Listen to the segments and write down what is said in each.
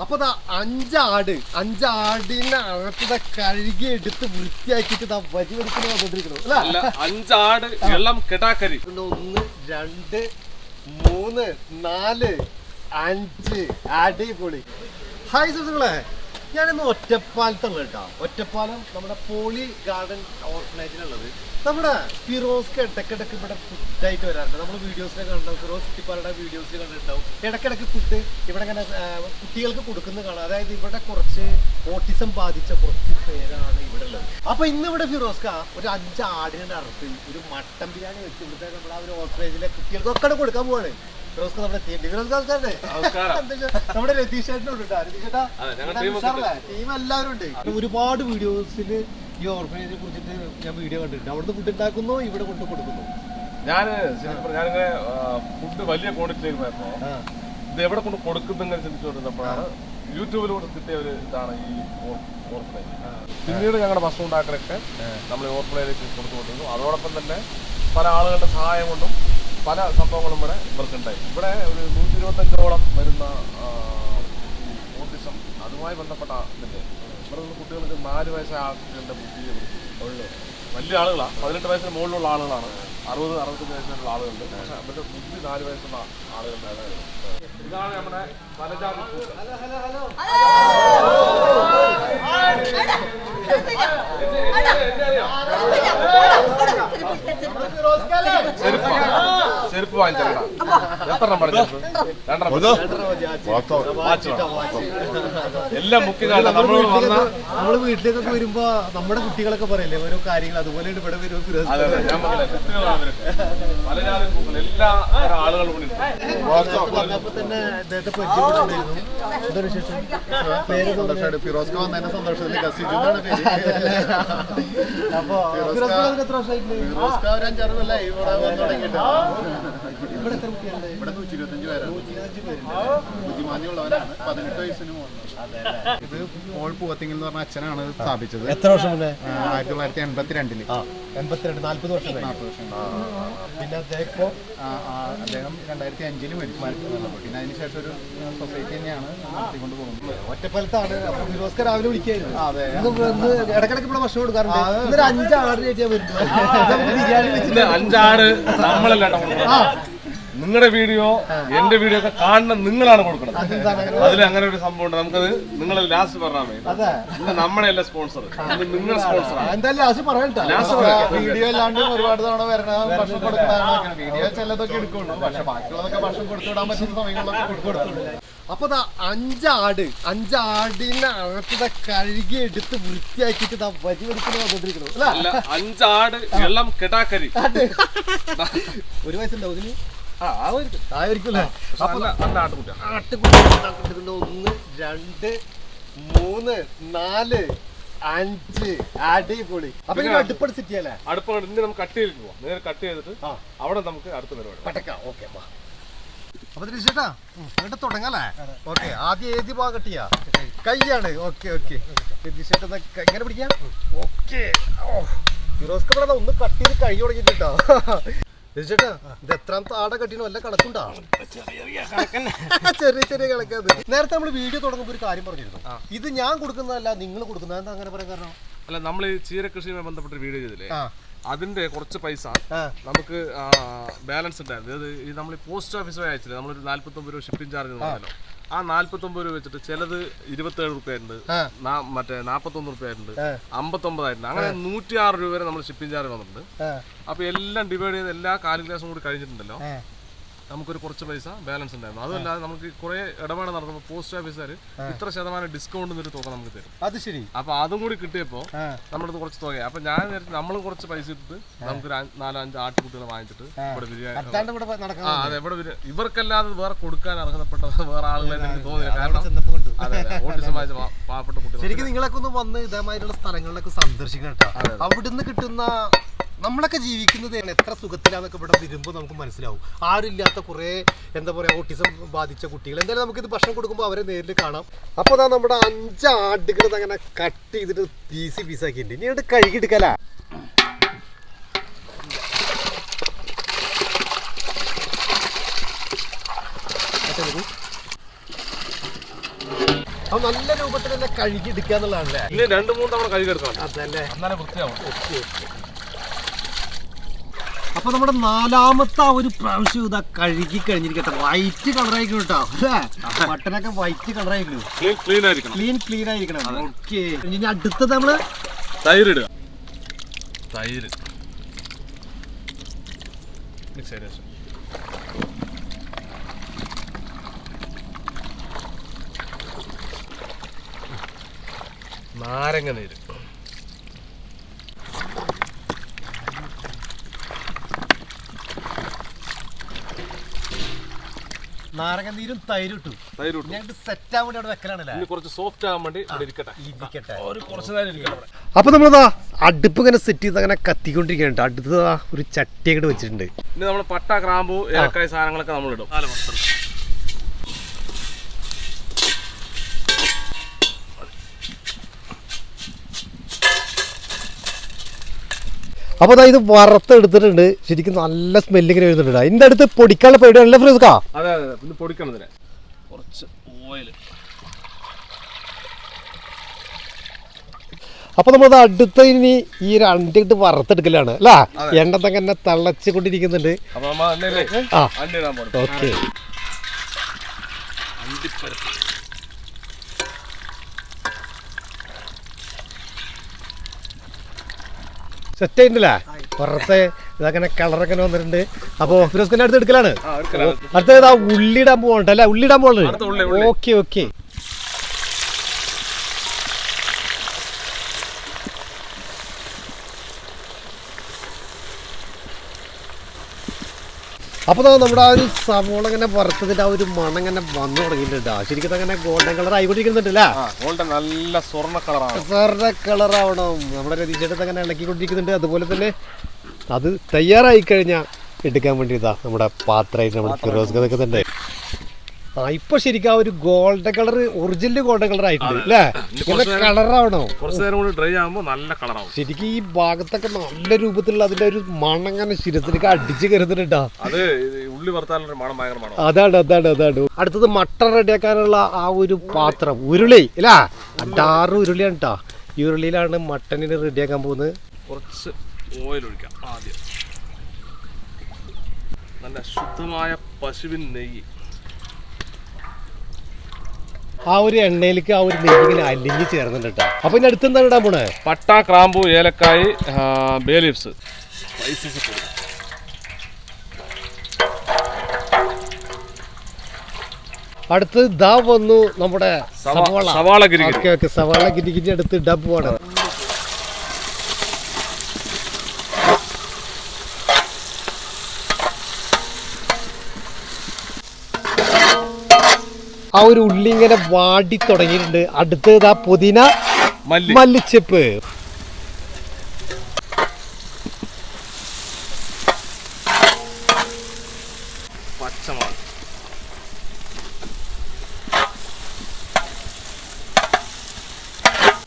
അപ്പൊ ദാ അഞ്ചാട് അഞ്ചാടിനെ അകത്തത കഴുകി എടുത്ത് വൃത്തിയാക്കിട്ട് വരി വന്നിട്ടിരിക്കണം അല്ല? അഞ്ചാട് വെള്ളം അതുകൊണ്ട് ഒന്ന് രണ്ട് മൂന്ന് നാല് അഞ്ച് അടിപൊളി. ഹായ് സുഹൃത്തുക്കളെ. ഞാനിന്ന് ഒറ്റപ്പാലത്തുള്ള കേട്ടോ. ഒറ്റപ്പാലം നമ്മുടെ പോളി ഗാർഡൻ ഓർഫനേജിലുള്ളത്. നമ്മുടെ ഫിറോസ്ക്ക് ഇടയ്ക്കിടയ്ക്ക് ഇവിടെ ഫുഡായിട്ട് വരാറുണ്ട്. നമ്മൾ വീഡിയോസിലെ കണ്ടാവും ഫിറോസ് കുട്ടിപ്പാലയുടെ വീഡിയോസിൽ കണ്ടിട്ടുണ്ടാവും. ഇടയ്ക്കിടയ്ക്ക് ഫുഡ് ഇവിടെ ഇങ്ങനെ കുട്ടികൾക്ക് കൊടുക്കുന്നത് കാണാം. അതായത് ഇവിടെ കുറച്ച് ഓട്ടിസം ബാധിച്ച കുറച്ച് പേരാണ് ഇവിടെ ഉള്ളത്. അപ്പൊ ഇന്ന് ഇവിടെ ഫിറോസ്ക ഒരു അഞ്ച് ആടിനെ അറുത്ത് ഒരു മട്ടൻ ബിരിയാണി വെച്ച് ഇവിടുത്തെ നമ്മൾ ആ ഒരു ഓർഫനേജിലെ കുട്ടികൾക്കൊക്കെ ഒക്കെ കൊടുക്കാൻ പോവാണ്. ഫിറോസ്ക നമ്മുടെ ടീം ഫിറോസ്. നമ്മുടെ രതീഷ് ചേട്ടനുണ്ട് കേട്ടോ രതീഷ് ചേട്ടാ? ടീം എല്ലാവരും ഉണ്ട്. ഒരുപാട് വീഡിയോസിൽ ഈ ഓർഫനേജിനെ കുറിച്ചിട്ട് ഞാൻ വീഡിയോ കണ്ടിട്ടുണ്ട്. അവിടുന്ന് ഫുഡ് ഉണ്ടാക്കുന്നു ഇവിടെ കൊണ്ട് കൊടുക്കുന്നു. ഞാൻ ഞാനിങ്ങനെ ഫുഡ് വലിയ ക്വാണ്ടിറ്റിയിലേക്ക് പോയപ്പോ ആ. ഇത് എവിടെ കൊണ്ട് കൊടുക്കുന്നെങ്ങനെ ചിന്തിച്ചുകൊണ്ടിരുന്നപ്പോഴാണ് യൂട്യൂബിലൂടെ കിട്ടിയ ഒരു ഇതാണ് ഈ ഓർഫനേജ്. പിന്നീട് ഞങ്ങളുടെ ഭക്ഷണം ഉണ്ടാക്കലൊക്കെ നമ്മൾ ഈ ഓർഫനേജിലേക്ക് കൊടുത്തുകൊണ്ടിരുന്നു. അതോടൊപ്പം തന്നെ പല ആളുകളുടെ സഹായം കൊണ്ടും പല സംഭവങ്ങളും ഇവിടെ ഇവർക്കുണ്ടായി. ഇവിടെ ഒരു നൂറ്റി ഇരുപത്തഞ്ചോളം വരുന്ന ഓട്ടിസം അതുമായി ബന്ധപ്പെട്ട ഇതില്ലേ? ഇവിടെ നിന്ന് കുട്ടികൾക്ക് നാല് വയസ്സായ ആളുകളുടെ ബുദ്ധിയെ ഉള്ളൂ. വലിയ ആളുകളാണ് പതിനെട്ട് വയസ്സിന് മുകളിലുള്ള ആളുകളാണ്. അറുപത് അറുപത്തഞ്ച് വയസ്സിലുള്ള ആളുകളുണ്ട്. പക്ഷെ അവരുടെ ബുദ്ധി നാല് വയസ്സുള്ള ആളുകളുടെ ഇതാണ് നമ്മുടെ പൂക്കൾ. ചെരുപ്പ് ചെരുപ്പ് വാങ്ങിച്ചേട്ടാ എത്ര പറഞ്ഞു ചെരുപ്പ്? രണ്ടെണ്ണം. എല്ലാം മുക്കി കാണാം നമ്മളോട് വന്ന നമ്മൾ വീട്ടിലേക്കൊക്കെ വരുമ്പോ നമ്മുടെ കുട്ടികളൊക്കെ പറയില്ലേ ഓരോ കാര്യങ്ങൾ അതുപോലെ ഇവിടെ. എല്ലാ ആളുകളും തന്നെ അദ്ദേഹത്തെ പരിചയപ്പെട്ടുണ്ടായിരുന്നു എന്തൊരു വിശേഷം? പേര് സന്തോഷമായിട്ട് ഫിറോസ്ക വന്നതിന്റെ സന്തോഷത്തിൽ അപ്പൊ എത്ര വർഷമായിട്ടുണ്ട് ഇത് പോൾ പൂവത്തിങ്ങൽ എന്ന് പറഞ്ഞ അച്ഛനാണ് സ്ഥാപിച്ചത്. എത്ര വർഷം മുന്നേ ആയിരത്തി തൊള്ളായിരത്തി എൺപത്തിരണ്ടിൽ. എൺപത്തിരണ്ട് നാല്പത് വർഷം നാല്പത് വർഷം പിന്നെ അദ്ദേഹം അദ്ദേഹം രണ്ടായിരത്തി അഞ്ചിൽ മരിച്ചു. പിന്നെ അതിനുശേഷം ഒരു സൊസൈറ്റി തന്നെയാണ് നടത്തിക്കൊണ്ട് പോകുന്നത്. ഒറ്റപ്പാലത്താണ്. ഫിറോസ്കർ ഫിറോസ്ക രാവിലെ വിളിക്കായിരുന്നു. ഇടക്കിടക്ക് ഇവിടെ ഭക്ഷണം കൊടുക്കാറുണ്ട്. അഞ്ചാറ് ഞാൻ വരുന്നത് അഞ്ചാട് നമ്മളല്ല നിങ്ങളുടെ വീഡിയോ എന്റെ വീഡിയോ ഒക്കെ കാണുന്ന നിങ്ങളാണ് കൊടുക്കുന്നത്. അതിൽ അങ്ങനെ ഒരു സംഭവം ഉണ്ട്. നമുക്കത് നിങ്ങൾ ലാസ്റ്റ് പറഞ്ഞാൽ മതി. നമ്മുടെ അല്ല സ്പോൺസർ നിങ്ങളുടെ സ്പോൺസർ വീഡിയോ അല്ലാണ്ട് ഒരുപാട് തവണ വരണം ഭക്ഷണം കൊടുക്കുന്നതാണ് വീഡിയോ ചിലതൊക്കെ എടുക്കുള്ളൂ. പക്ഷെ ബാക്കിയുള്ളതൊക്കെ ഭക്ഷണം കൊടുത്തുവിടാൻ പറ്റുന്ന സമയങ്ങളിലൊക്കെ കൊടുത്തു അപ്പൊ ദാ അഞ്ചാട് അഞ്ചാടിനെ അകത്തത കഴുകി എടുത്ത് വൃത്തിയാക്കിട്ട് ദാ വരി വരിക്കുന്ന വന്നിട്ടിരിക്കണം അല്ലേ? അഞ്ചാട് വെള്ളം കെട്ടാക്കരി ഒരു വയസ്സുണ്ടാവും ഇതിന്? ആ ആയിരിക്കും ആയിരിക്കുമല്ലേ നല്ല നല്ല ആട്ടുകുട്ടിയാ ആട്ടുകുട്ടികളുണ്ട് ഒന്ന് രണ്ട് മൂന്ന് നാല് അഞ്ച്. അടിപൊളി. അപ്പൊ ഇനി അടുപ്പട് സെറ്റ് ചെയ്യാലേ അടുപ്പ് നമുക്ക് കട്ട് ചെയ്തിട്ട് പോവാം. നേരെ കട്ട് ചെയ്തിട്ട്. അവിടെ നമുക്ക് അടുത്ത പരിപാടി. പട്ടക്ക ഓക്കെ അപ്പൊ ചേട്ടാ എന്നിട്ട് തുടങ്ങാലേ ഓക്കെ ആദ്യം ഏത് ഭാഗം കട്ട് ചെയ്യാ കൈയാണ് ഓക്കെ. ഓക്കെ ചേട്ടാ എങ്ങനെ പിടിക്കാം. ഓക്കെ. ഫിറോസ് കപ്പട ഒന്ന് കട്ട് ചെയ്ത് കൈ തുടങ്ങിട്ടോ ചേട്ടാ ഇത് എത്രാമത്തെ ആടെ കട്ടിനോ വല്ല കണക്കുണ്ടോ? ചെറിയ ചെറിയ കണക്കാത് നേരത്തെ നമ്മൾ വീഡിയോ തുടങ്ങുമ്പോൾ ഒരു കാര്യം പറഞ്ഞിരുന്നു. ഇത് ഞാൻ കൊടുക്കുന്നതല്ല നിങ്ങൾ കൊടുക്കുന്നത്. എന്താ അങ്ങനെ പറയാൻ കാരണം? അല്ല നമ്മൾ ചീര ചീരകൃഷിയുമായി ബന്ധപ്പെട്ട വീഡിയോ ചെയ്തില്ലേ? അതിന്റെ കുറച്ച് പൈസ നമുക്ക് ബാലൻസ് ഉണ്ടായിരുന്നു. ഇത് ഈ നമ്മൾ പോസ്റ്റ് ഓഫീസ് വഴി അയച്ചില്ല? നമ്മളൊരു നാല്പത്തൊമ്പത് രൂപ ഷിപ്പിംഗ് ചാർജ് നോക്കിയല്ലോ ആ നാല്പത്തൊമ്പത് രൂപ വെച്ചിട്ട് ചിലത് ഇരുപത്തേഴ് റുപ്യ ഉണ്ട് ആ. നാ- മറ്റേ നാൽപ്പത്തൊന്ന് റുപ്യ ആയിട്ടുണ്ട്. അമ്പത്തി അമ്പത്തൊമ്പതായിട്ടുണ്ട്. അങ്ങനെ നൂറ്റി ആറ് രൂപ വരെ നമ്മൾ ഷിപ്പിംഗ് ചാർജ് വന്നിട്ടുണ്ട്. അപ്പൊ എല്ലാം ഡിവൈഡ് ചെയ്ത് എല്ലാ കാലിക്ലാസും കൂടി കഴിഞ്ഞിട്ടുണ്ടല്ലോ. നമുക്കൊരു കുറച്ച് പൈസ ബാലൻസ് ഉണ്ടായിരുന്നു. അതല്ലാതെ നമുക്ക് കുറെ ഇടപാട് നടത്തുമ്പോൾ പോസ്റ്റ് ഓഫീസുകാർ ഇത്ര ശതമാനം ഡിസ്കൗണ്ട് എന്നൊരു തുക നമുക്ക് തരും. അത് ശരി. അപ്പൊ അതും കൂടി കിട്ടിയപ്പോ നമ്മുടെ കുറച്ച് തുക അപ്പൊ ഞാൻ നേരത്തെ നമ്മൾ കുറച്ച് പൈസ ഇട്ടിട്ട് നമുക്ക് ഒരു അഞ്ച്- നാലോ അഞ്ച് ആട്ടുകുട്ടികൾ വാങ്ങിച്ചിട്ട് ഇവിടെ ബിരിയാണി ആ അതെ ഇവിടെ ഇവർക്കല്ലാതെ വേറെ കൊടുക്കാൻ അർഹതപ്പെട്ട വേറെ ആളുകളെ എനിക്ക് തോന്നില്ല കാരണം പാവപ്പെട്ട കുട്ടികൾ ശരിക്കും നിങ്ങളൊക്കെ ഒന്ന് വന്ന് ഇതേമാതിരിയുള്ള സ്ഥലങ്ങളിലൊക്കെ സന്ദർശിക്കണം കേട്ടോ. അവിടുന്ന് കിട്ടുന്ന നമ്മളൊക്കെ ജീവിക്കുന്നത് എത്ര സുഖത്തിലാന്നൊക്കെ ഇവിടെ വരുമ്പോൾ നമുക്ക് മനസ്സിലാവും. ആരുമില്ലാത്ത കുറേ എന്താ പറയാ ഓട്ടിസം ബാധിച്ച കുട്ടികൾ. എന്തായാലും നമുക്കിത് ഭക്ഷണം കൊടുക്കുമ്പോൾ അവരെ നേരിൽ കാണാം. അപ്പോൾ അതാ നമ്മുടെ അഞ്ച് ആടുകൾ അങ്ങനെ കട്ട് ചെയ്തിട്ട് പീസ് പീസാക്കിയിട്ടുണ്ട്. ഇനി അങ്ങോട്ട് കഴുകിയെടുക്കല. അപ്പൊ നല്ല രൂപത്തിൽ തന്നെ കഴുകി എടുക്കുക എന്നുള്ളതാണല്ലേ രണ്ട് മൂന്ന് തവണ കഴുകിയെടുക്കണം. അതല്ലേ? എന്നാലേ വൃത്തിയാവും. അപ്പൊ നമ്മുടെ നാലാമത്തെ ആ ഒരു പ്രാവശ്യം ഇതാ കഴുകി കഴിഞ്ഞിരിക്കട്ടെ. വൈറ്റ് കളറായിരിക്കും കേട്ടോ അല്ലേ? മട്ടനൊക്കെ വൈറ്റ് കളറായിരിക്കും ക്ലീൻ ആയിരിക്കണം. ക്ലീൻ ക്ലീൻ ആയിരിക്കണം. ഓക്കെ ഇനി അടുത്തത് നമ്മൾ തൈര് ഇടുക. തൈര്. മിക്സ് ചെയ്ത ശേഷം നാരങ്ങ നീര്. നാരങ്ങ നീരും തൈരും ഇട്ടു തൈര് ഇട്ടു ഞാൻ സെറ്റ് ആവാൻ വേണ്ടി അവിടെ വെക്കലാണല്ലേ? ഇനി കുറച്ച് സോഫ്റ്റ് ആവാൻ വേണ്ടി ഇവിടെ ഇരിക്കട്ടെ. ഇരിക്കട്ടെ. ഒരു കുറച്ച് നേരം ഇരിക്കട്ടെ ഇവിടെ അപ്പൊ നമ്മളിതാ അടുപ്പ് ഇങ്ങനെ സെറ്റ് ചെയ്ത് അങ്ങനെ കത്തിക്കൊണ്ടിരിക്കുന്നുണ്ട് അടുത്തതാ ഒരു ചട്ടി അങ്ങോട്ട് വെച്ചിട്ടുണ്ട്. ഇനി നമ്മൾ പട്ട ഗ്രാമ്പു ഏലക്കായ സാധനങ്ങളൊക്കെ നമ്മൾ ഇടും അപ്പൊ ദാ ഇത് വറുത്തെടുത്തിട്ടുണ്ട്. ശരിക്കും നല്ല സ്മെല്ല് ഇങ്ങനെ വരുന്നുണ്ട് അതിന്റെ അടുത്ത് പൊടിക്കാനുള്ള പേടിയാണല്ലേ ഫ്രീസ്ക്കാ അതെ അതെ പിന്നെ പൊടിക്കണം ഇതിനെ. കുറച്ച് ഓയിൽ അപ്പൊ നമ്മൾ അടുത്ത ഇനി ഈ രണ്ടിട്ട് വറുത്തെടുക്കലാണ്. അല്ല? എണ്ണ തന്നെ തള്ളച്ചു കൊണ്ടിരിക്കുന്നുണ്ട് ആ. ഓക്കെ. അണ്ടിപ്പരിപ്പ്. സെറ്റ് ആയിട്ടുണ്ടല്ലേ പുറത്തെ ഇതങ്ങനെ കളറൊക്കെ വന്നിട്ടുണ്ട്. അപ്പോ ഫിറോസ്ഖാന്റെ അടുത്ത് എടുക്കലാണ്. അടുത്തത് ഉള്ളിടാൻ പോകണ്ടല്ലേ ഉള്ളിടാൻ പോകുന്നത്. Okay okay. അപ്പൊ ദാ നമ്മുടെ ആ ഒരു സവോള ഇങ്ങനെ വറുത്തതിന്റെ ആ ഒരു മണം ഇങ്ങനെ വന്നു തുടങ്ങിയിട്ടുണ്ട്. ശരിക്കും അങ്ങനെ ഗോൾഡൻ കളർ ആയിക്കൊണ്ടിരിക്കുന്നുണ്ടല്ലേ? ഗോൾഡൻ നല്ല സ്വർണ കളറാണ് സ്വർണ കളർ ആവണം. നമ്മുടെ രതീശേട്ടത്ത് അങ്ങനെ ഇളക്കിക്കൊണ്ടിരിക്കുന്നുണ്ട്. അതുപോലെ തന്നെ അത് തയ്യാറായി കഴിഞ്ഞാൽ എടുക്കാൻ വേണ്ടി ഇതാ നമ്മുടെ പാത്രമായിട്ട് നമ്മുടെ ഫിറോസ് നിൽക്കുന്നുണ്ട് ആ ഇപ്പൊ ശരിക്കും ആ ഒരു golden colour original golden colour ആയിട്ടുണ്ട് അല്ലേ ഇങ്ങനെ കുറച്ച് നേരം കൂടി ഡ്രൈ ആകുമ്പോൾ നല്ല കളറാവും. ശരിക്കും ഈ ഭാഗത്തൊക്കെ നല്ല രൂപത്തിലുള്ള അതിന്റെ ഒരു മണം അങ്ങനെ ശിരത്തിലേക്ക് അടിച്ചു കരുതുന്നുണ്ടാ അത് ഉള്ളി മണം ഭയങ്കര മണം അതാണ് അതാണ് അതാണ്. അടുത്തത് മട്ടൺ റെഡിയാക്കാനുള്ള ആ ഒരു പാത്രം ഉരുളി ഇല്ല? അടാറ് ഉരുളിയാണ് കേട്ടോ ഈ ഉരുളിയിലാണ് മട്ടണിന് റെഡിയാക്കാൻ പോകുന്നത്. കുറച്ച് ഓയിൽ ഒഴിക്കാം ആദ്യം. നല്ല ശുദ്ധമായ പശുവിൻ നെയ്യ്. ആ ഒരു എണ്ണയിലേക്ക് ആ ഒരു നെയ്യ് ഇങ്ങനെ അലിഞ്ഞ് ചേർന്നിട്ടുണ്ട് കേട്ടോ. അപ്പൊ ഇനി അടുത്ത് എന്താണ് ഇടാൻ പോണേ? പട്ട ക്രാമ്പു ഏലക്കായി ബേ ലീവ്സ്. സ്പൈസസ് കൊടുക്കാം അടുത്ത് ദാ വന്നു നമ്മുടെ സവാ- സവാള. സവാള സവാള ഗിരിഗിരി അടുത്ത് ഡബ് പോവാണ്. ആ ഒരു ഉള്ളി ഇങ്ങനെ വാടി തുടങ്ങിയിട്ടുണ്ട്. അടുത്തത് ആ പുതിന മല്ലി. മല്ലിച്ചെപ്പ്.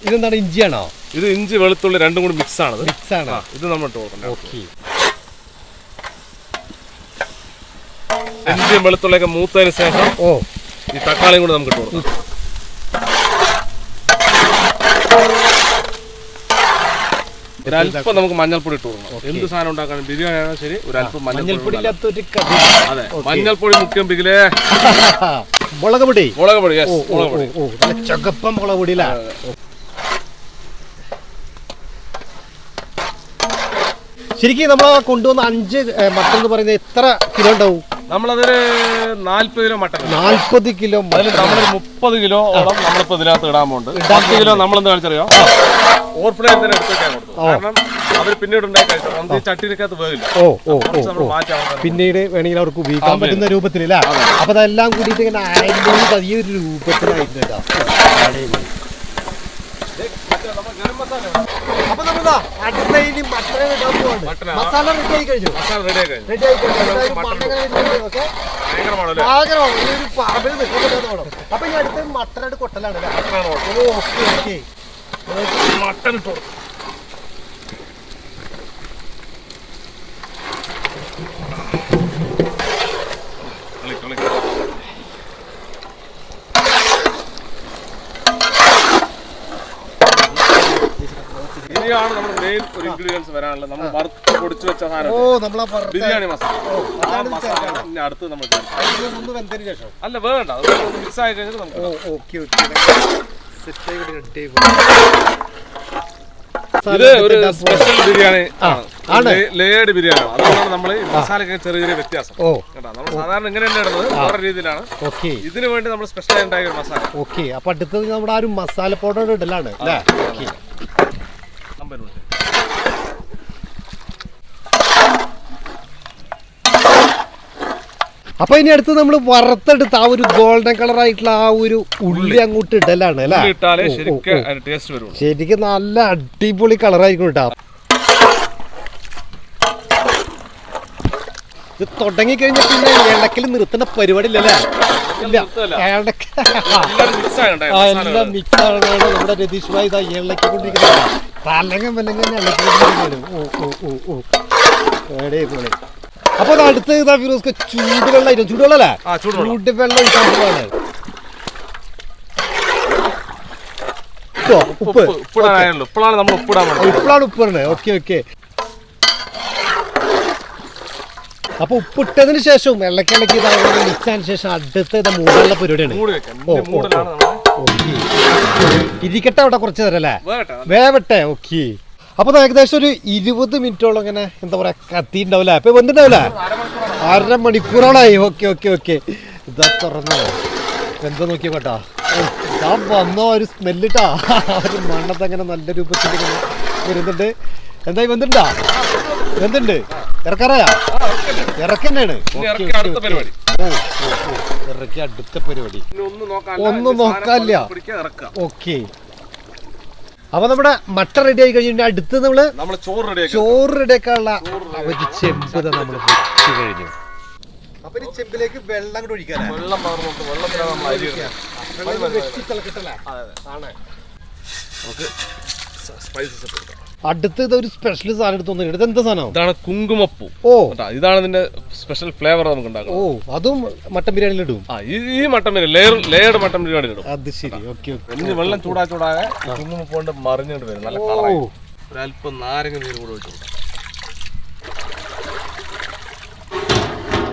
ഇതെന്താണ് ഇഞ്ചിയാണോ ഇത് ഇഞ്ചി വെളുത്തുള്ളി രണ്ടും കൂടി മിക്സ് ആണ് മിക്സ് ആണ്. ഇത് നമ്മൾ ഇട്ട് കൊടുക്കണ്ടേ ഓക്കെ ഇഞ്ചിയും വെളുത്തുള്ളിയൊക്കെ മൂത്തതിന് ശേഷം ഓ. ഈ തക്കാളിയും കൂടെ നമുക്ക് ഇട്ട് കൊടുക്കാം. ഒരല്പം നമുക്ക് മഞ്ഞൾപ്പൊടി ഇട്ട് കൊടുക്കണം. എന്ത് സാധനം ഉണ്ടാക്കാനും ബിരിയാണി ആണോ ശരി ഒരു അല്പം മഞ്ഞൾപ്പൊടി അതെ മഞ്ഞൾപ്പൊടി മുഖ്യം ബിഗിലേ മുളക് പൊടി. മുളക് പൊടി മുളക് പൊടി. ചകപ്പം മുളക് ശരിക്കും നമ്മൾ കൊണ്ടുവന്ന അഞ്ച് മട്ടൺ എന്ന് പറയുന്നത് എത്ര കിലോ ഉണ്ടാവും? നമ്മളതൊരു നാല്പത് കിലോ മട്ടൺ നാല്പത് കിലോ അതിൽ നമ്മളൊരു മുപ്പത് കിലോ ഓളം നമ്മളിപ്പോ ഇതിനകത്ത് ഇടാൻ പോകുന്നുണ്ട് പത്ത് കിലോ നമ്മളെന്ത് കാണിച്ചറിയോ? ഓർഫിനേജ് തന്നെ എടുത്ത് വെക്കാൻ കൊടുത്തു കാരണം അവർ പിന്നീട് ഓ ഓ നമ്മൾ പിന്നീട് വേണമെങ്കിൽ അവർക്ക് ഉപയോഗിക്കാൻ പറ്റുന്ന രൂപത്തിലല്ല അപ്പൊ അതെല്ലാം കൂടിയിട്ട് ഇങ്ങനെ ഒരു രൂപത്തിലായിട്ടുണ്ട് കേട്ടോ. അപ്പൊ നമ്മളിതാ അടുത്ത ഇനി മട്ടൻ ഇടാൻ പോവാണ്. മട്ടൻ ആ- മസാല റെഡി ആയി കഴിഞ്ഞു. റെഡി ആയി കഴിഞ്ഞു. മട്ടൻ ഈ ഒരു പറമ്പിൽ നിൽക്കുന്നത് വേണം അപ്പൊ ഈ അടുത്ത് മട്ടനായിട്ട് കൊട്ടലാണ് ഓക്കെ ഓക്കെ. മട്ടൺ ഇട്ട് ഇനിയാണ് നമ്മുടെ മെയിൻ ഒരു ഇൻഗ്രീഡിയൻസ് വരാനുള്ളത്. നമ്മൾ വറുത്ത് പൊടിച്ചു വെച്ച ഓ നമ്മളാ പറ- ബിരിയാണി മസാല. ആ അതാണ് മസാല. ഇനി അടുത്ത് നമ്മൾ ചേർക്കാം. ഒന്ന് വെന്തതിന് ശേഷം. അല്ല വേണ്ട. മിക്സ് ആയി കഴിഞ്ഞിട്ട് നമുക്ക് ഓ ഓക്കെ ഓക്കെ. സെറ്റായി റെഡി ഇത് ഒരു സ്പെഷ്യൽ ബിരിയാണി ആണ്. ലേഡ് ബിരിയാണി അതുകൊണ്ടാണ് നമ്മൾ മസാലയ്ക്ക് ചെറിയ ചെറിയ വ്യത്യാസം. ഓ. കേട്ടോ നമ്മൾ സാധാരണ ഇങ്ങനെ തന്നെ ഇടുന്നത് വേറെ രീതിയിലാണ്. ഓക്കെ. ഇതിനു വേണ്ടി നമ്മൾ സ്പെഷ്യൽ ഉണ്ടാക്കിയ ഒരു മസാല. ഓക്കെ. അപ്പൊ അടുത്തത് നമ്മുടെ ആ ഒരു മസാല പൗഡർ ഇടലാണ് അല്ലേ? ഓക്കെ. അമ്പതിനുണ്ട് അപ്പൊ ഇനി അടുത്ത് നമ്മൾ വറുത്തെടുത്ത് ആ ഒരു ഗോൾഡൻ കളർ ആയിട്ടുള്ള ആ ഒരു ഉള്ളി അങ്ങോട്ട് ഇടലാണ് അല്ലേ? ശരിക്കും നല്ല അടിപൊളി കളറായിരിക്കും കേട്ടോ. ഇത് തുടങ്ങി കഴിഞ്ഞാൽ പിന്നെ ഇടക്കിൽ നിർത്തുന്ന പരിപാടി ഇല്ലല്ലേ ഇല്ല. എല്ലാം മിക്സ് ആണ് നമ്മുടെ രതീഷ് ഭായി ഇതാ ഇളക്കിക്കൊണ്ടിരിക്കുന്നത് തലങ്ങൻ അപ്പൊ അടുത്ത് ഇതാ ഫിറോസ്ക്ക് ചൂടുവെള്ളം ആയിരുന്നു ചൂടുവെള്ളം ഒഴിക്കാൻ പോവാണ് ഉപ്പോ? നമ്മൾ ഉപ്പിടാൻ ഓക്കെ ഓക്കെ. അപ്പൊ ഉപ്പിട്ടതിന് ശേഷം ഇളക്കിളക്കി മിക്സാന് ശേഷം അടുത്ത മൂടുള്ള പരിപാടിയാണ്. ഓ, ഇരിക്കട്ടെ അവിടെ കുറച്ച് നേരം അല്ലേ? വേട്ടെ വേവട്ടെ ഓക്കെ. അപ്പൊ ഏകദേശം ഒരു ഇരുപത് മിനിറ്റോളം ഇങ്ങനെ എന്താ പറയാ കത്തിണ്ടാവില്ല അപ്പൊ വന്നിട്ടുണ്ടാവില്ല? അര മണിക്കൂറോളായി ഓക്കെ ഓക്കെ ഓക്കെ. ഇതാ തുറന്നോ. എന്താ നോക്കിയ കേട്ടോ. ഞാൻ വന്നോ ഒരു സ്മെല്ലിട്ടാ. ഒരു മണ്ണത്ത് അങ്ങനെ നല്ല രൂപത്തിൽ ഇങ്ങനെ വരുന്നുണ്ട്. എന്തായി വന്നിട്ടുണ്ടാ? എന്തുണ്ട് ഇറക്കാറായാ? ഇറക്കന്നെയാണ്. Okay, okay. ഓ ഓ ഓ. ഇറക്കി അടുത്ത പരിപാടി. ഒന്നും നോക്കാനില്ല. ഓക്കെ. അപ്പൊ നമ്മുടെ മട്ട റെഡി ആയി കഴിഞ്ഞിട്ട് അടുത്ത് നമ്മൾ നമ്മൾ ചോറ് റെഡി ആക്കാനുള്ള റെഡിയാക്കാനുള്ള ഒരു ചെമ്പ് നമ്മൾ വെച്ച് കഴിഞ്ഞു. അപ്പൊ ഈ ചെമ്പിലേക്ക് വെള്ളം കൂടെ ഒഴിക്കാൻ വെള്ളം പകർന്നിട്ട് വെള്ളത്തിലാണ് സ്പൈസസ് അരി അടുത്ത് ഇത് ഒരു സ്പെഷ്യൽ സാധനം എടുത്ത് തോന്നുന്നു ഇത് എന്താ സാധനം? ഇതാണ് കുങ്കുമപ്പൂ. ഓ. ഇതാണ് ഇതിന്റെ സ്പെഷ്യൽ ഫ്ലേവർ നമുക്ക് ഉണ്ടാക്കുന്നത്. ഓ അതും മട്ടൻ ബിരിയാണിയിൽ ഇടും. ആ ഈ mutton biryani layer layered mutton biryani ഇടും. അത് ശരി. Okay okay. ഇനി വെള്ളം ചൂടാ ചൂടാകെ കുങ്കുമപ്പൂ കൊണ്ട് മറിഞ്ഞിട്ട് വരും. നല്ല ഓ. കളറായി ഒരല്പം നാരങ്ങ നീര് കൂടെ ഒഴിച്ചു കൊടുക്കാം.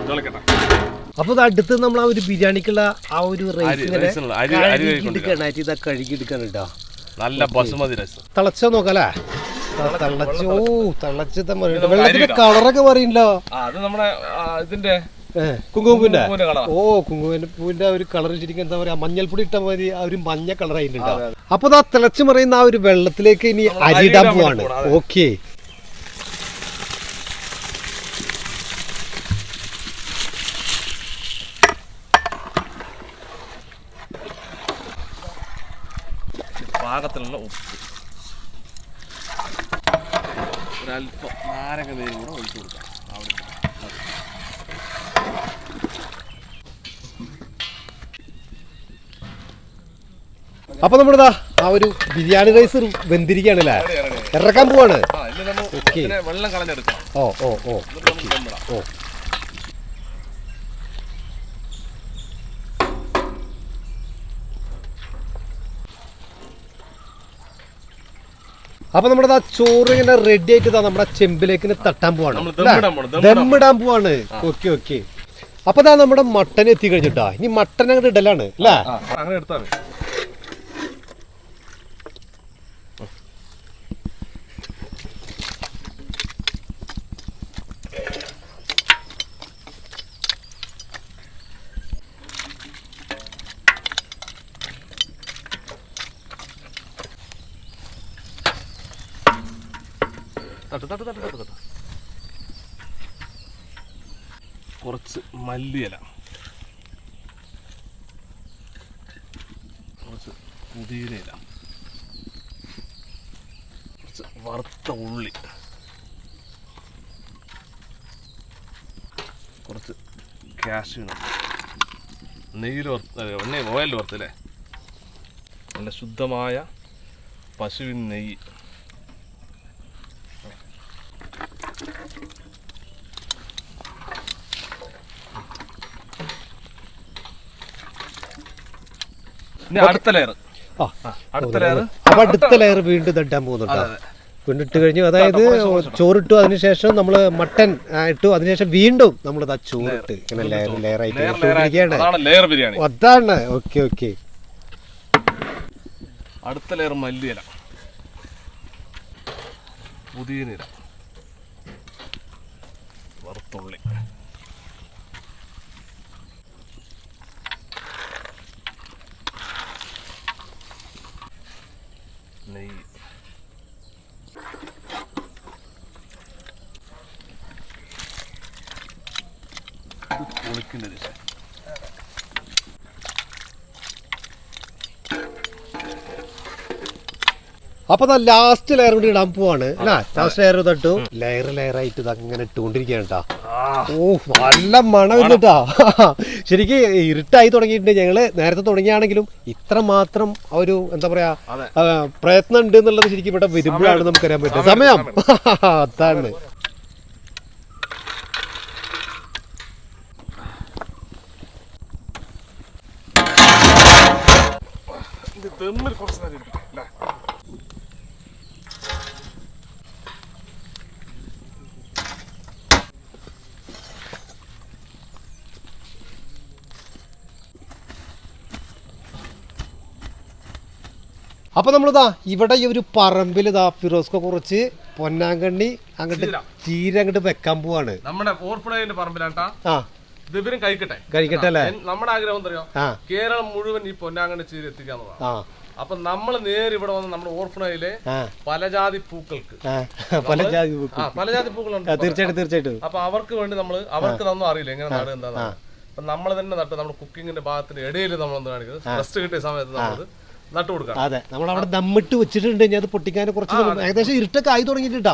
തിളക്കട്ടെ അപ്പൊ അടുത്ത് നമ്മൾ ആ ഒരു ബിരിയാണിക്കുള്ള ആ ഒരു റൈസ് കഴുകി എടുക്കാനായിട്ട് റൈസിനുള്ള അരി- അരി കഴുകിയെടുക്കണം അരി ഇതാ കഴുകിയെടുക്കാൻ കേട്ടോ. നല്ല ബസുമതി രസം തിളച്ചോ നോക്കല്ലേ തിളച്ച് ഓ അരി വെള്ളത്തിന്റെ കളറൊക്കെ പറയില്ലോ അത് നമ്മുടെ ഇതിന്റെ കുങ്കുമപ്പൂവിന്റെ? ഓ കുങ്കുമന്റെ പൂവിന്റെ ആ ഒരു കളർ ശരിക്കും എന്താ പറയാ മഞ്ഞൾപ്പൊടി ഇട്ട മതി ആ ഒരു മഞ്ഞ കളർ ആയിട്ടുണ്ടാവും അപ്പൊ ആ തിളച്ചു മറിയുന്ന ആ ഒരു വെള്ളത്തിലേക്ക് ഇനി അരിടാൻ പോവാണ്. ഓക്കെ. പാകത്തിലുള്ള ഉപ്പ്. ഒരല്പം നാരങ്ങ നീരും കൂടെ ഒഴിച്ചു കൊടുക്കാം. അവിടെ. അപ്പൊ നമ്മളിതാ ആ ഒരു ബിരിയാണി റൈസ് വെന്തിരിക്കുകയാണല്ലേ ഇറക്കാൻ പോവാണ്. വെള്ളം കളഞ്ഞെടുക്കാം. ഓ ഓ ഓ. ഓ. അപ്പൊ നമ്മുടെ ആ ചോറ് ഇങ്ങനെ റെഡി ആയിട്ട് നമ്മുടെ ചെമ്പിലേക്ക് തട്ടാൻ പോവാണ്? ദമ്മിടാൻ പോവാണ്. Okay okay. അപ്പൊ നമ്മുടെ മട്ടൻ എത്തി കഴിഞ്ഞിട്ടാ ഇനി മട്ടൻ അങ്ങോട്ട് ഇടലാണ് അല്ലേ? ആ, അങ്ങനെ എടുത്താൽ മതി തട്ട് തട്ട് തട്ട് തട്ട് കുറച്ച് മല്ലിയില. കുറച്ച് പുതിനയില. കുറച്ച് വറുത്ത ഉള്ളി. കുറച്ച് കാഷ്യൂ. നെയ്യിൽ വറുത്ത എണ്ണ ഓയിൽ വറുത്തല്ലേ നല്ല ശുദ്ധമായ പശുവിൻ നെയ്യ്. അടുത്ത ലെയർ ആ അടുത്ത ലെയർ അപ്പൊ അടുത്ത ലെയർ വീണ്ടും തട്ടാൻ പോകുന്നുണ്ടോ. വീണ്ടും ഇട്ട് കഴിഞ്ഞു അതായത് ചോറിട്ടു അതിനുശേഷം നമ്മൾ മട്ടൻ ഇട്ടു. അതിനുശേഷം വീണ്ടും നമ്മൾ ഇതാ ചോറിട്ട് ഇങ്ങനെ ലെയർ ലെയർ ആയിട്ട് അതാണ് ഓക്കെ ഓക്കെ. അടുത്ത ലെയർ മല്ലിയില പുതിയ നില വറുത്തുള്ളി നെയ്യ് ഇത് പൊളിക്കുന്ന അപ്പൊ ലാസ്റ്റ് ലെയർ കൂടി ഇടാൻ പോവാണ്. ലാസ്റ്റ് ലെയർ തട്ടു ലെയർ ലെയർ ആയിട്ട് ഇത് അങ്ങനെ ഇട്ടുകൊണ്ടിരിക്കുകയാണ് കേട്ടാ ഓ നല്ല മണം ഇന്നിട്ടാ ശരിക്ക് ഇരുട്ടായി തുടങ്ങിയിട്ടുണ്ട് ഞങ്ങൾ. നേരത്തെ തുടങ്ങിയാണെങ്കിലും ഇത്ര മാത്രം ഒരു എന്താ പറയാ. പ്രയത്നം ഉണ്ട് എന്നുള്ളത് ശരിക്കും ഇവിടെ വരുമ്പോഴാണ് നമുക്കറിയാൻ പറ്റുക. സമയം. അതാണ് ഇത് തെമ്മിൽ കുറച്ച് നേരം ഇരിക്കട്ടെ അല്ലേ അപ്പൊ നമ്മളിതാ ഇവിടെ ഈ ഒരു പറമ്പിൽ ഇതാ ഫിറോസ്കോ കുറച്ച് പൊന്നാങ്കണ്ണി അങ്ങോട്ട് ചീര. ചീര അങ്ങോട്ട് വെക്കാൻ പോവാണ്. നമ്മുടെ ഓർഫണേജിന്റെ പറമ്പിലാട്ടാ. ആ. ഇത് ഇവരും കഴിക്കട്ടെ കഴിക്കട്ടെ അല്ലേ നമ്മുടെ ആഗ്രഹം എന്തറിയോ? കേരളം മുഴുവൻ ഈ പൊന്നാങ്കണ്ണി ചീര എത്തിക്കാന്നുള്ളതാണ് അപ്പൊ നമ്മൾ നേരെ ഇവിടെ വന്ന് നമ്മുടെ ഓർഫണയിലെ പലജാതി പൂക്കൾക്ക്. പലജാതി പലജാതി പൂക്കളുണ്ട് തീർച്ചയായിട്ടും തീർച്ചയായിട്ടും. അപ്പൊ അവർക്ക് വേണ്ടി നമ്മൾ അവർക്ക് തന്നും അറിയില്ല എങ്ങനെ എന്താന്ന് അപ്പൊ നമ്മൾ തന്നെ നട്ട് നമ്മുടെ കുക്കിങ്ങിന്റെ ഭാഗത്തിന്റെ ഇടയിൽ നമ്മൾ എന്ത് കാണിക്കുന്നത് റെസ്റ്റ് കിട്ടിയ സമയത്ത് നമ്മൾ കൊടുക്കണം അതെ നമ്മൾ അവിടെ ദമ്മിട്ട് വെച്ചിട്ടുണ്ട് അത് പൊട്ടിക്കാൻ കുറച്ച് ഏകദേശം ഇരുട്ടൊക്കെ ആയി തുടങ്ങിയിട്ടാ.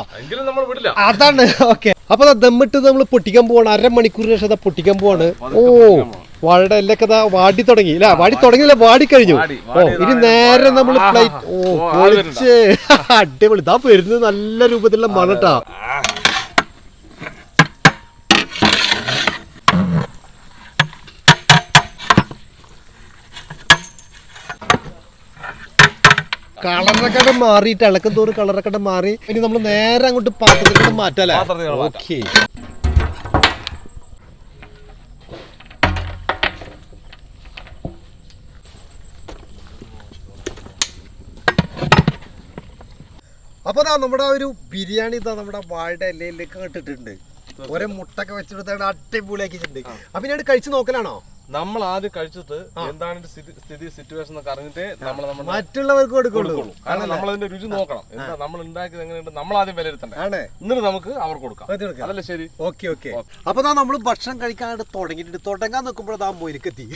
അതാണ് ഓക്കെ. അപ്പൊ ദമ്മിട്ട് നമ്മൾ പൊട്ടിക്കാൻ പോവാണ്. അരമണിക്കൂറിന് ശേഷം അത് പൊട്ടിക്കാൻ പോവാണ്. ഓ വാഴയുടെ എല്ലൊക്കെ വാടി തുടങ്ങി. ഇല്ല വാടി തുടങ്ങിയില്ല വാടി കഴിഞ്ഞു. ഓ ഇനി നേരെ നമ്മൾ ഫ്ലൈറ്റ് ഓ പൊളിച്ച്. അടിപൊളി. ഇതാ വരുന്നത് നല്ല രൂപത്തിലുള്ള മണട്ടാ. കളറൊക്കെ മാറിയിട്ട് ഇളക്കം തോറും കളറൊക്കെ മാറി. ഇനി നമ്മൾ നേരെ അങ്ങോട്ട് പാത്രത്തിലോട്ട് മാറ്റല്ലേ. ഓക്കെ. അപ്പൊ ദാ നമ്മുടെ ഒരു ബിരിയാണി ഇതാ നമ്മുടെ വാഴയുടെ ഇലയിലേക്ക് ഇട്ടിട്ടുണ്ട്. ഒരേ മുട്ടൊക്കെ വെച്ചെടുത്താണ് അടിപൊളിയാക്കിയിട്ടുണ്ട്. അപ്പൊ ഞാൻ കഴിച്ചു നോക്കലാണോ? നമ്മൾ ആദ്യം കഴിച്ചിട്ട് എന്താണ് സ്ഥിതി സിറ്റുവേഷൻ എന്നൊക്കെ അറിഞ്ഞിട്ടേ നമ്മൾ നമ്മുടെ മറ്റുള്ളവർക്ക് കൊടുക്കുള്ളൂ. കാരണം നമ്മൾ അതിന്റെ രുചി നോക്കണം. എന്താ നമ്മൾ ഉണ്ടാക്കിയത് എങ്ങനെയുണ്ട്? നമ്മൾ ആദ്യം വിലയിരുത്തണ്ടേ? ആണ്. എന്നിട്ട് നമുക്ക് അവർക്ക് കൊടുക്കാം. അത് അതല്ലേ ശരി? Okay okay. അപ്പൊ നാ നമ്മൾ ഭക്ഷണം കഴിക്കാനായിട്ട് തുടങ്ങിയിട്ടുണ്ട്. തുടങ്ങാൻ നോക്കുമ്പോഴാ മൊരുക്കെത്തി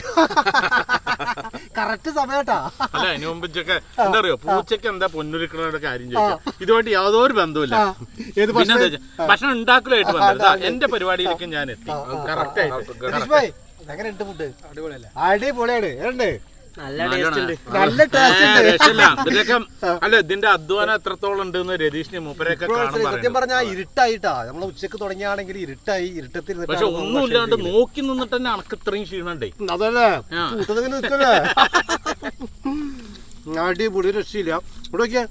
കറക്റ്റ് സമയട്ടാ അല്ല അതിന് മുമ്പ് ഇതൊക്കെ എന്താ അറിയോ? പൂച്ചക്ക് എന്താ പൊന്നുരുക്കണയുടെ കാര്യം ചോദിക്കാം ഇതുമായിട്ട് യാതൊരു വെച്ചാ, ഭക്ഷണം? ഉണ്ടാക്കലായിട്ട് എന്റെ പരിപാടിയിലേക്ക് ഞാൻ എത്തി. കറക്റ്റ് ആയിട്ട്. ഫുഡ് അടിപൊളിയല്ലേ? അടിപൊളിയാണ്. നല്ല അല്ല ഇതിന്റെ അധ്വാനം എത്രത്തോളം ഉണ്ട് രതീഷിന് മൂപ്പരെയൊക്കെ കാണും സത്യം പറഞ്ഞാൽ പറഞ്ഞാ ഇരുട്ടായിട്ടാ. നമ്മളെ ഉച്ചയ്ക്ക് തുടങ്ങിയാണെങ്കിൽ ഇരുട്ടായി ഇരുട്ടത്തിൽ പക്ഷെ ഒന്നും ഇല്ലാണ്ട് നോക്കി നിന്നിട്ട് തന്നെ അണക്ക് ഇത്രയും ക്ഷീണണ്ടേ അതല്ലേ നിൽക്കല്ലേ? അടിപൊളി രക്ഷയില്ല. ഇവിടെ നോക്കിയാ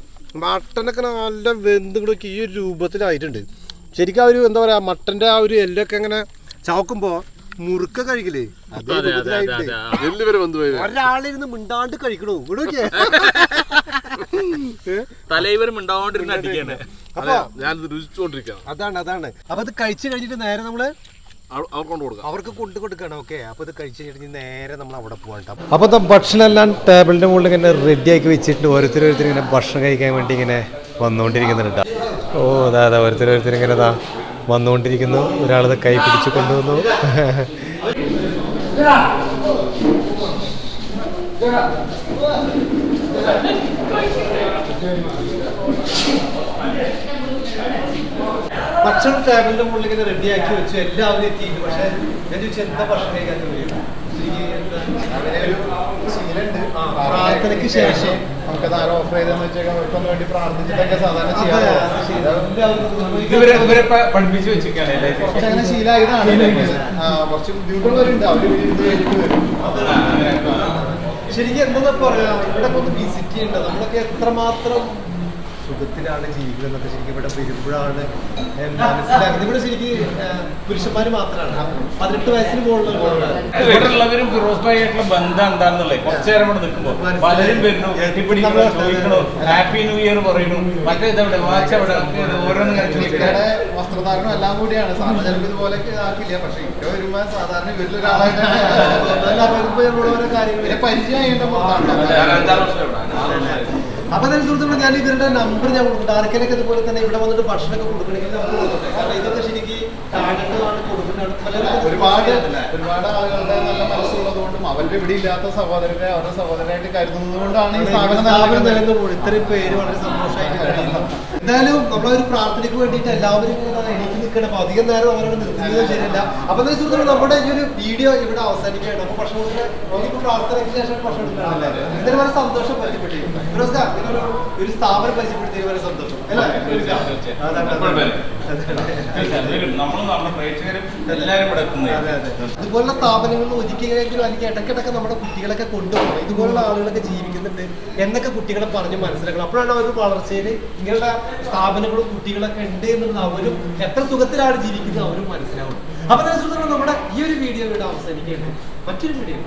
മട്ടനൊക്കെ നല്ല വെന്ത് ഇവിടെ ഈ ഒരു രൂപത്തിലായിട്ടുണ്ട്. ശരിക്കും ആ ഒരു എന്താ പറയാ മട്ടന്റെ ആ ഒരു എല്ലൊക്കെ ഇങ്ങനെ ചവക്കുമ്പോ മുറുക്ക കഴിക്കില്ലേ എല്ലാവരും വന്നു ഒരാളിരുന്ന് മിണ്ടാണ്ട് കഴിക്കണോ? ഇവിടെ? തലൈവരും ഉണ്ടാവാണ്ടിരുന്ന അടിക്കാണ്. അപ്പൊ ഞാനിത് രുചിച്ചുകൊണ്ടിരിക്കുകയാണ് അതാണ് അതാണ്. അപ്പൊ അത് കഴിച്ചു കഴിഞ്ഞിട്ട് നേരെ നമ്മൾ അവ- അവർക്ക് കൊണ്ട് അവർക്ക് കൊണ്ടു കൊടുക്കണം ഓക്കെ. അപ്പൊ ഇത് കഴിച്ചു കഴിഞ്ഞിട്ട് നേരെ നമ്മൾ അവിടെ പോകണ്ട. അപ്പൊ ഭക്ഷണം എല്ലാം ടേബിളിന്റെ മുകളിൽ ഇങ്ങനെ റെഡി ആക്കി വെച്ചിട്ട് ഓരോരുത്തർ ഇങ്ങനെ ഭക്ഷണം കഴിക്കാൻ വേണ്ടി ഇങ്ങനെ വന്നുകൊണ്ടിരിക്കുന്നുണ്ട്. ഓ അതാ അതാ ഓരോരുത്തർ ഓരോരുത്തർ ഇങ്ങനെ ഇതാ വന്നുകൊണ്ടിരിക്കുന്നു. ഒരാളത് കൈ പിടിച്ചു കൊണ്ടുവന്നു. ഭക്ഷണം ടേബിളിന്റെ മുകളിൽ ഇങ്ങനെ റെഡിയാക്കി വെച്ചു. എല്ലാവരും എത്തിയിട്ട് പക്ഷെ ഞാൻ ചോദിച്ചു എന്താ ഭക്ഷണം കഴിക്കാൻ? പ്രാർത്ഥനയ്ക്ക് ശേഷം നമുക്കത് ആരോ ഓഫർ ചെയ്തെന്ന് വെച്ചാൽ അവർക്കൊന്ന് വേണ്ടി പ്രാർത്ഥിച്ചിട്ടൊക്കെ സാധാരണ ചെയ്യാറ്. ഇവരെ പഠിപ്പിച്ച് വെച്ചിരിക്കുകയാണ് അല്ലേ പക്ഷെ അങ്ങനെ ശീലമായതാണ്. ആ, കുറച്ച് ബുദ്ധിമുട്ടുള്ളവരുണ്ട് കഴിഞ്ഞിട്ട് വരും. ശരിക്കും എന്താ പറയാ? ഇവിടെ ഒന്ന് വിസിറ്റ് ചെയ്യേണ്ടത് നമ്മളൊക്കെ എത്രമാത്രം സുഖത്തിലാണ് ജീവിക്കുന്നത് എന്നൊക്കെ ശരിക്കും ഇവിടെ വരുമ്പോഴാണ് മനസ്സിലാക്കുന്നത്. ഇവിടെ ശരിക്കും പുരുഷന്മാർ മാത്രമാണ് പതിനെട്ട് വയസ്സിന് മുകളിലുള്ള ഇവിടെയുള്ളവരും ഫിറോസ് ഭായി ആയിട്ടുള്ള ബന്ധം എന്താണെന്നുള്ളത് കുറച്ചു നേരം ഇവിടെ നിൽക്കുമ്പോൾ പലരും വരുന്നു കെട്ടിപ്പിടിക്കണോ ചോദിക്കണോ ഹാപ്പി ന്യൂ ഇയർ പറയുന്നു മറ്റേ ഇതവിടെ വാച്ച് അവിടെ ഓരോന്നും വസ്ത്രധാരണം എല്ലാം കൂടിയാണ്. സാധാരണ ചിലപ്പോൾ ഇതുപോലെ ആക്കില്ല പക്ഷെ ഇവിടെ വരുമ്പോ സാധാരണ ഇവരിൽ ഒരാളായിട്ടാണ് ഓരോ കാര്യങ്ങൾ പരിചയം ചെയ്യേണ്ട പുറത്താണ് അപ്പൊ തന്നെ സുഹൃത്തുക്കൾ ഞാൻ ഇവരുടെ നമ്പർ ഞാൻ കൊടുക്കും. ഇതുപോലെ തന്നെ ഇവിടെ വന്നിട്ട് ഭക്ഷണമൊക്കെ കൊടുക്കണമെങ്കിൽ നമുക്ക് കൊടുക്കട്ടെ കാരണം ഇതൊക്കെ ശരിക്കും കാണേണ്ടതാണ് കൊടുക്കേണ്ടതാണ് പലരും ഒരുപാട് ഒരുപാട് ആളുകളുടെ നല്ല മനസ്സുള്ളത് കൊണ്ടും അവരുടെ ഇവിടെ ഇല്ലാത്ത സഹോദരനെ അവരുടെ സഹോദരനായിട്ട് കരുതുന്നത് കൊണ്ടാണ് ഈ സ്ഥാപനം. നിലനിന്ന് ഇത്രയും പേര് വളരെ സന്തോഷമായിട്ട് കഴിയുന്നു എന്തായാലും നമ്മളൊരു പ്രാർത്ഥനയ്ക്ക് വേണ്ടിയിട്ട് എല്ലാവരും എനിക്ക് നിൽക്കണം അപ്പൊ അധികം നേരം അവരോട് നിർത്തുന്നത് ശരിയല്ല. അപ്പൊ സുഹൃത്തുക്കൾ നമ്മുടെ ഈ ഒരു വീഡിയോ ഇവിടെ അവസാനിക്കുകയാണ്. അപ്പൊ ഭക്ഷണം നമുക്ക് പ്രാർത്ഥനയ്ക്ക് ശേഷം ഭക്ഷണം കൊടുക്കാണല്ലേ ഇതിന് വളരെ സന്തോഷം പരിചയപ്പെട്ടു ഫിറോസ് ഖാൻ, ഒരു ഒരു സ്ഥാപനം പരിചയപ്പെടുത്തിയതിന് വളരെ സന്തോഷം. അല്ലേ? ഇതുപോലുള്ള സ്ഥാപനങ്ങളിൽ ഒരിക്കലെങ്കിലും അല്ലെങ്കിൽ ഇടയ്ക്കിടയ്ക്ക് നമ്മുടെ കുട്ടികളൊക്കെ കൊണ്ടുപോകണം. ഇതുപോലുള്ള ആളുകളൊക്കെ ജീവിക്കുന്നുണ്ട് എന്നൊക്കെ കുട്ടികളെ പറഞ്ഞ് മനസ്സിലാക്കണം. അപ്പോഴാണ് അവർ വളർച്ചയിൽ ഇങ്ങനെയുള്ള സ്ഥാപനങ്ങളും കുട്ടികളൊക്കെ ഉണ്ട് എന്നുള്ളത് അവരും എത്ര സുഖത്തിലാണ് ജീവിക്കുന്നത് അവരും മനസ്സിലാവും അപ്പൊ തന്നെ നമ്മുടെ ഈ ഒരു വീഡിയോ ഇവിടെ അവസാനിക്കുകയാണ്. മറ്റൊരു വീഡിയോ